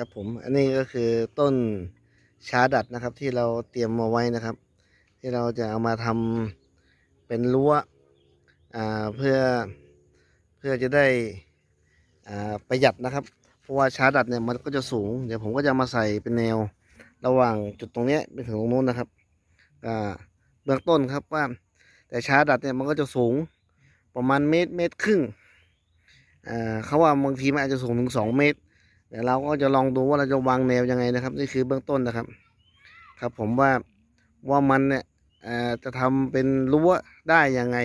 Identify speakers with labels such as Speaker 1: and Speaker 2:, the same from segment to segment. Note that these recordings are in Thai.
Speaker 1: ครับผมอันนี้ก็คือต้นชาดัดนะครับ ที่เราเตรียมมาไว้นะครับ ที่เราจะเอามาทำเป็นรั้วเพื่อเพื่อจะได้ประหยัดนะครับ เพราะว่าชาดัดเนี่ยมันก็จะสูง เดี๋ยวผมก็จะมาใส่เป็นแนวระหว่างจุดตรงนี้ไปถึงตรงนู้นนะครับเบื้องต้นครับว่า แต่ชาดัดเนี่ยมันก็จะสูงประมาณเมตรเมตรครึ่งเขาว่าบางทีมันอาจจะสูงถึงสองเมตร เดี๋ยวเราก็จะลองดูว่าเราจะวางแนวยังไงนะครับ นี่คือเบื้องต้นนะครับ ครับผมว่าว่ามันเนี่ยเอ่อจะทำเป็นรั้วได้ยังไง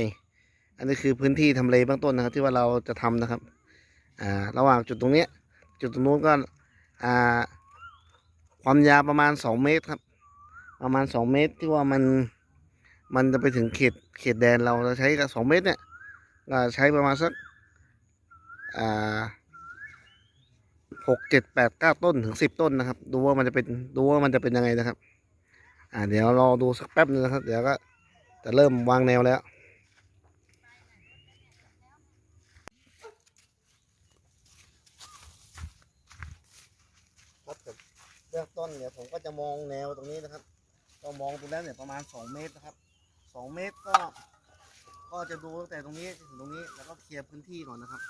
Speaker 1: อันนี้คือพื้นที่ทำเลเบื้องต้นนะครับ ที่ว่าเราจะทำนะครับอ่าระหว่างจุดตรงนี้จุดตรงนู้นก็อ่าความยาวประมาณสองเมตรครับ ประมาณสองเมตรที่ว่ามันมันจะไปถึงเขตเขตแดนเราเราใช้กับสองเมตรเนี่ยก็ใช้ประมาณสักอ่า หกเจ็ดแปดเก้าต้นถึงสิบต้นนะครับ ดูว่ามันจะเป็นดูว่ามันจะเป็นยังไงนะครับ อ่าเดี๋ยวรอดูสักแป๊บนึงนะครับ เดี๋ยวก็จะเริ่มวางแนวแล้วครับเบื้องต้นเนี่ยผมก็จะมองแนวตรงนี้นะครับ ก็มองตรงนั้นเนี่ยประมาณสองเมตรนะครับสองเมตรก็ ก็จะดูตั้งแต่ตรงนี้ถึงตรงนี้แล้วก็เคลียร์พื้นที่ก่อนนะครับ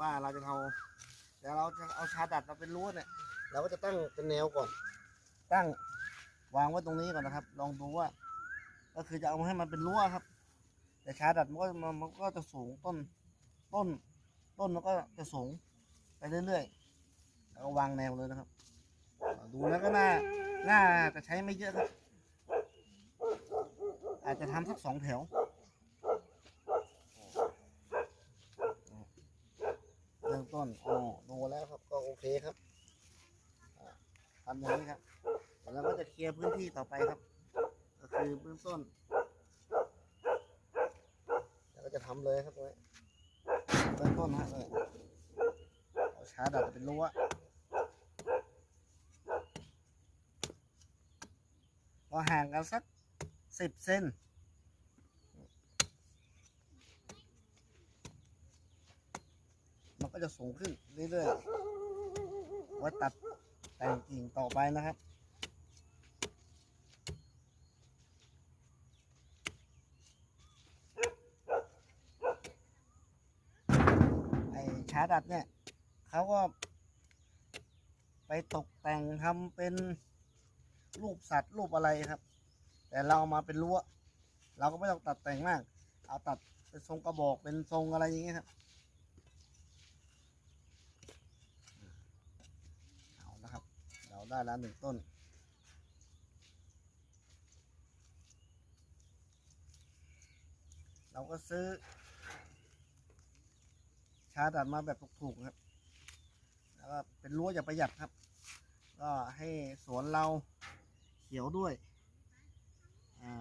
Speaker 1: ว่าเราจะเอา เดี๋ยวเราจะเอาชาดัดมาเป็นรั้วเนี่ย เราก็จะตั้งเป็นแนวก่อน ตั้งวางไว้ตรงนี้ก่อนนะครับ ลองดูว่า ก็คือจะเอามาให้มันเป็นรั้วครับ แต่ชาดัดมันก็มันก็จะสูงต้นต้น ต้นมันก็จะสูงไปเรื่อยๆแล้วก็วางแนวเลยนะครับ ดูแล้วก็น่าน่าจะใช้ไม่เยอะครับ อาจจะทำสักสองแถว เริ่ม ต้นอ๋อดูแล้วครับก็โอเคครับทำอย่างนี้ครับแล้วก็จะเคลียร์พื้นที่ต่อไปครับ ก็คือเบื้องต้น แล้วก็จะทำเลยครับตรงนี้เบื้องต้นฮะเลยเอาชาร์จดัดเป็นรั้วก็ห่างกันสักสิบเซน มัน ก็จะสูงขึ้นเรื่อยๆไว้ตัดแต่งกิ่งต่อไปนะครับไอ้ชาดัดเนี่ยเขาก็ ไปตกแต่งทำเป็นรูปสัตว์รูปอะไรครับ แต่เราเอามาเป็นรั้วเราก็ไม่ต้องตัดแต่งมาก เอาตัดเป็นทรงกระบอกเป็นทรงอะไรอย่างเงี้ยครับ เอานะครับ เรา ได้แล้วหนึ่งต้น เราก็ซื้อ ชาดัดมาแบบถูกๆครับ แล้วก็เป็นรั้วอย่าประหยัดครับ ก็ให้สวนเราเขียวด้วย อ่า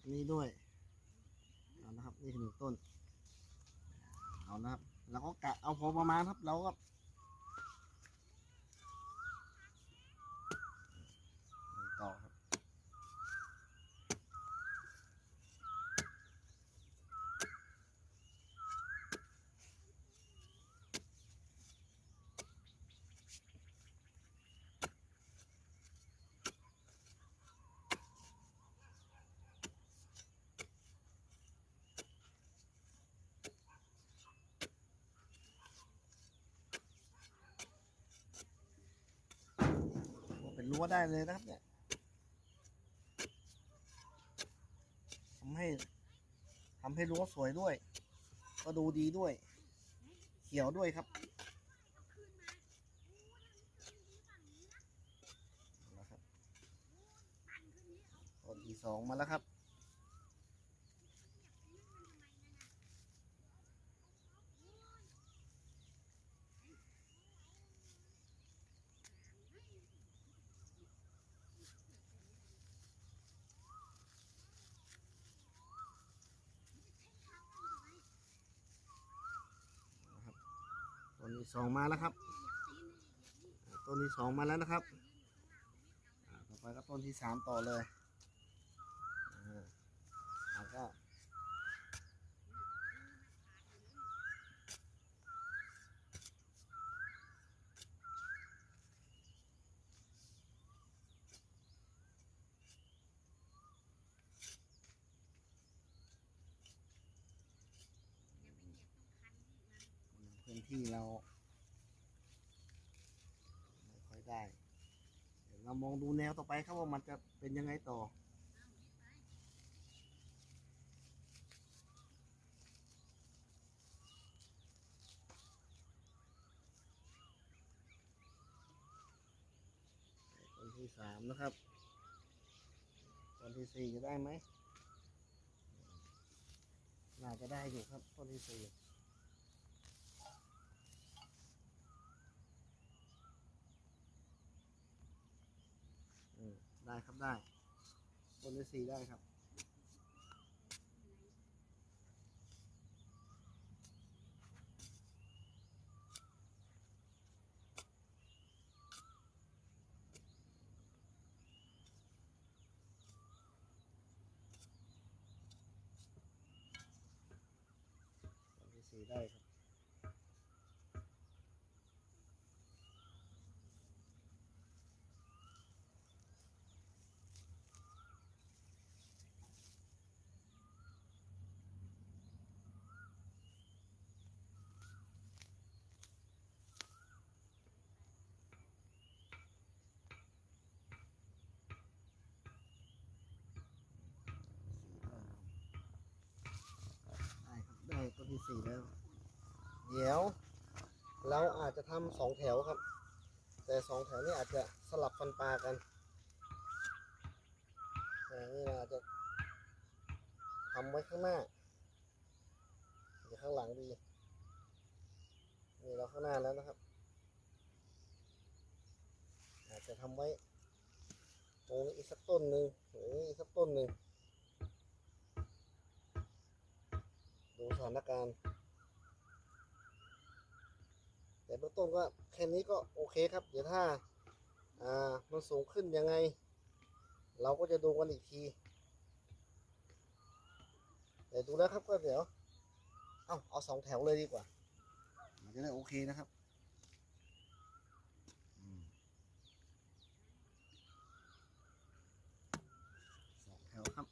Speaker 1: อันนี้ด้วยเอานะครับ นี่คือหนึ่งต้น เอานะครับแล้วก็กะเอาพอประมาณครับ เราก็ ต่อครับ เป็นรั้วได้เลยนะครับเนี่ยทำให้ทำให้รั้วสวยด้วย ก็ดูดีด้วย เขียวด้วยครับเอาละครับต้นที่สองมาแล้วครับ ที่สองมาแล้วครับต้นที่สองมาแล้วนะครับต่อไปก็ต้นที่สามต่อเลยแล้วก็พื้นที่เรา ไม่ค่อยได้เดี๋ยวเรามองดูแนวต่อไปครับว่ามันจะเป็นยังไงต่อ ต้นที่สามนะครับ ต้นที่สี่จะได้ไหมน่าจะได้อยู่ครับ ต้นที่สี่อืม ได้ครับได้ต้นที่สีได้ครับต้นที่สี่ได้ครับได้็ที่สี่แล้ว เดี๋ยว เราอาจจะทำสองแถวครับ แต่สองแถวนี้อาจจะสลับฟันปลากันแต่นี่เราอาจจะทำไว้ข้างหน้าหรือข้างหลังดีนี่เราข้างหน้าแล้วนะครับ อาจจะทำไว้ตรงนี้อีกสักต้นหนึ่งหรืออีกสักต้นหนึ่ง ดูสถานการณ์ แต่เบื้องต้นก็แค่นี้ก็โอเคครับ เดี๋ยวถ้า อ่า มันสูงขึ้นยังไง เราก็จะดูกันอีกที แต่ดูแล้วครับก็เดี๋ยว เอาเอาสองแถวเลยดีกว่า มันจะได้โอเคนะครับอืมสองแถวครับ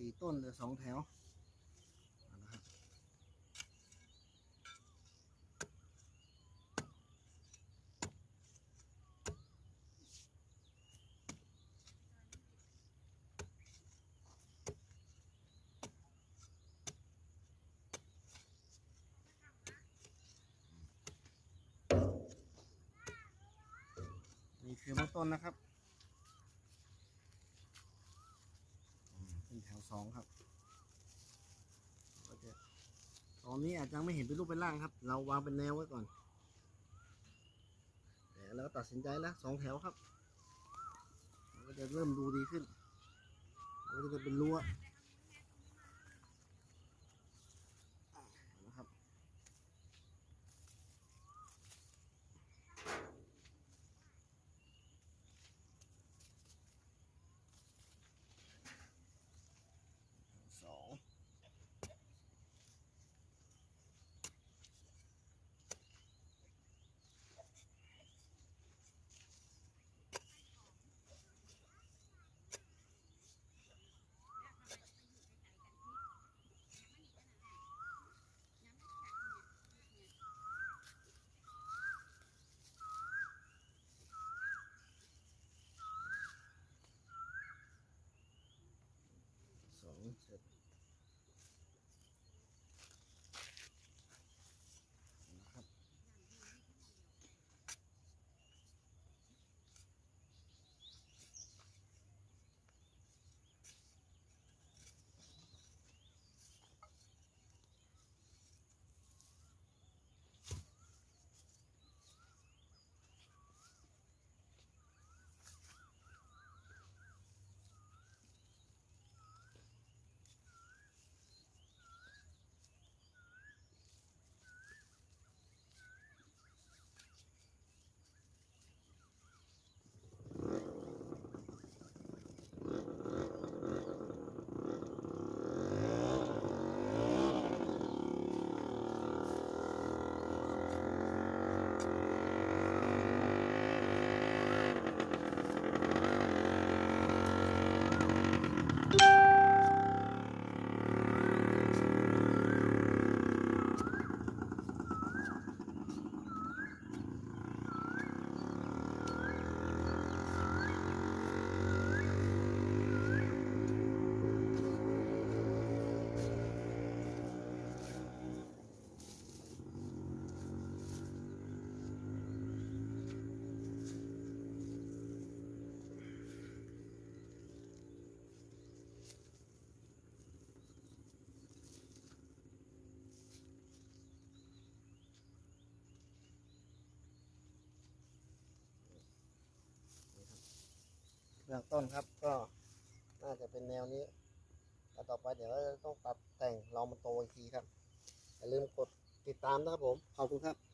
Speaker 1: สี่ต้นเหลือสองแถวเอาละครับนี่คือเบื้องต้นนะครับ เป็นแถวสองครับก็จะต อนนี้อาจจะไม่เห็นเป็นรูปเป็นร่างครับ เราวางเป็นแนวไว้ก่อนแล้วก็ตัดสินใจแล้วสองแถวครับ มันก็จะเริ่มดูดีขึ้น มันก็จะเป็นรั้วางต้นครับ ก็น่าจะเป็นแนวนี้แต่ต่อไปเดี๋ยวเราจะต้องตัดแต่งลองมันโตอีกทีครับอย่าลืมกดติดตามนะครับผม ขอบคุณครับ